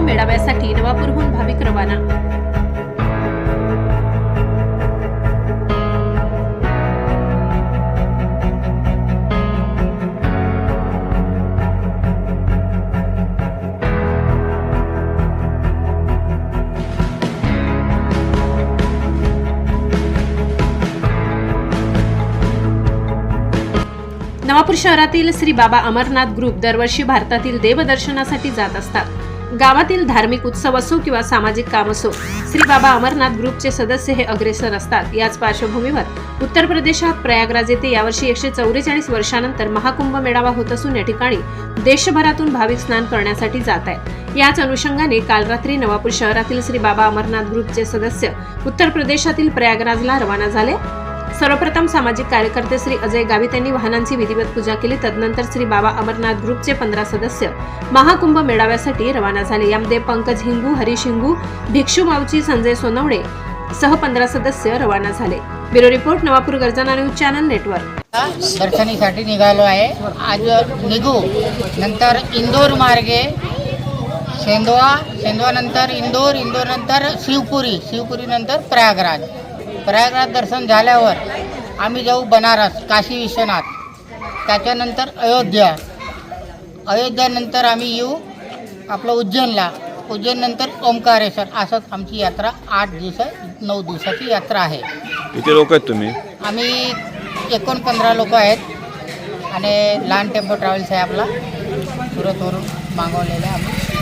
मेळाव्यासाठी नवापूरहून भाविक रवाना. नवापूर शहरातील श्री बाबा अमरनाथ ग्रुप दरवर्षी भारतातील देवदर्शनासाठी जात असतात. गावातील धार्मिक उत्सव असो किंवा सामाजिक काम असो श्री बाबा अमरनाथ ग्रुपचे सदस्य हे अग्रेसर असतात. याच पार्श्वभूमीवर उत्तर प्रदेशात प्रयागराज येथे यावर्षी एकशे चौवेचाळीस वर्षानंतर महाकुंभ मेळावा होत असून या ठिकाणी देशभरातून भाविक स्नान करण्यासाठी जात आहेत. याच अनुषंगाने काल रात्री नवापूर शहरातील श्री बाबा अमरनाथ ग्रुपचे सदस्य उत्तर प्रदेशातील प्रयागराजला रवाना झाले. सर्वप्रथम सामाजिक कार्यकर्ते श्री अजय गावित यांनी वाहनांची विधिवत पूजा केली. तदनंतर श्री बाबा अमरनाथ ग्रुपचे पंधरा सदस्य महाकुंभ मेळाव्यासाठी रवाना झाले. यामध्ये पंकज हिंगू हरीश हिंगू भिक्षू मावची संजय सोनवणे सह पंधरा सदस्य रवाना झाले. ब्युरो रिपोर्ट नवापूर गर्जना न्यूज चॅनल नेटवर्क. दर्शनीसाठी निघालो आहे. आज निघू. नंतर इंदोर मार्गे सेंदवा सेंदवानंतर इंदोर इंदोरनंतर शिवपुरी शिवपुरीनंतर प्रयागराज. प्रयागराज दर्शन झाल्यावर आम्ही जाऊ बनारस काशी विश्वनाथ. त्याच्यानंतर अयोध्या. अयोध्यानंतर आम्ही येऊ आपलं उज्जैनला. उज्जैननंतर ओंकारेश्वर. असंच आमची यात्रा आठ दिवस नऊ दिवसाची यात्रा आहे. किती लोक आहेत तुम्ही? आम्ही एकोणपंधरा लोक आहेत. आणि लहान टेम्पो ट्रॅव्हल्स आहे आपला. सुरतवरून मागवलेला आहे आम्ही.